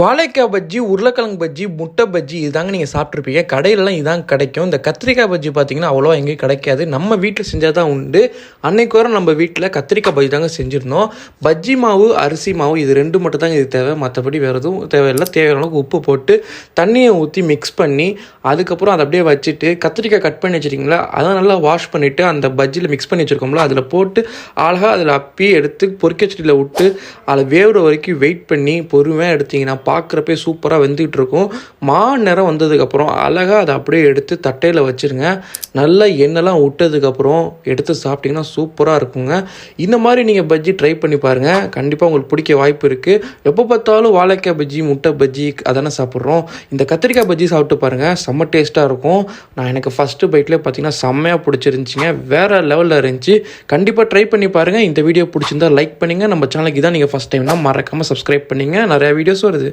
வாழைக்காய் பஜ்ஜி உருளைக்கிழங்கு பஜ்ஜி முட்டை பஜ்ஜி இதுதாங்க நீங்கள் சாப்பிட்ருப்பீங்க கடையிலலாம் இதான் கிடைக்கும். இந்த கத்திரிக்காய் பஜ்ஜி பார்த்தீங்கன்னா அவ்வளோவா எங்கேயும் கிடைக்காது. நம்ம வீட்டில் செஞ்சால் தான் உண்டு. அன்னைக்கு வர நம்ம வீட்டில் கத்திரிக்காய் பஜ்ஜி தாங்க செஞ்சுருந்தோம். பஜ்ஜி மாவு அரிசி மாவு இது ரெண்டு மட்டும் தாங்க இது தேவை. மற்றபடி வேறு எதுவும் தேவையில்லை. தேவையான அளவுக்கு உப்பு போட்டு தண்ணியை ஊற்றி மிக்ஸ் பண்ணி அதுக்கப்புறம் அதை அப்படியே வச்சுட்டு கத்திரிக்காய் கட் பண்ணி வச்சுருக்கீங்களா? அதை நல்லா வாஷ் பண்ணிவிட்டு அந்த பஜ்ஜியில் மிக்ஸ் பண்ணி வச்சுருக்கோம்ல அதில் போட்டு அழகாக அதில் அப்பி எடுத்து பொரிக்கச்சட்டியில் விட்டு அதில் வேவுற வரைக்கும் வெயிட் பண்ணி பொறுமையாக எடுத்தீங்கன்னா பார்க்குறப்பே சூப்பராக வெந்துகிட்டு இருக்கும். மா நேரம் வந்ததுக்கப்புறம் அழகாக அதை அப்படியே எடுத்து தட்டையில் வச்சுருங்க. நல்லா எண்ணெய்லாம் விட்டதுக்கப்புறம் எடுத்து சாப்பிட்டிங்கன்னா சூப்பராக இருக்குங்க. இந்த மாதிரி நீங்கள் பஜ்ஜி ட்ரை பண்ணி பாருங்கள் கண்டிப்பாக உங்களுக்கு பிடிக்க வாய்ப்பு இருக்குது எப்போ பார்த்தாலும் வாழைக்காய் பஜ்ஜி முட்டை பஜ்ஜி அதானே சாப்பிட்றோம். இந்த கத்திரிக்காய் பஜ்ஜி சாப்பிட்டு பாருங்கள் செம்ம டேஸ்ட்டாக இருக்கும். நான் எனக்கு ஃபஸ்ட்டு பைட்லேயே பார்த்தீங்கன்னா செம்மையாக பிடிச்சிருந்துச்சிங்க. வேறு லெவலில் இருந்துச்சு. கண்டிப்பாக ட்ரை பண்ணி பாருங்கள் இந்த வீடியோ பிடிச்சிருந்தா லைக் பண்ணுங்கள் நம்ம சேனலுக்கு இதான் நீங்கள் ஃபஸ்ட் டைம்னா மறக்காமல் சப்ஸ்கிரைப் பண்ணிங்க. நிறையா வீடியோஸ் வருது.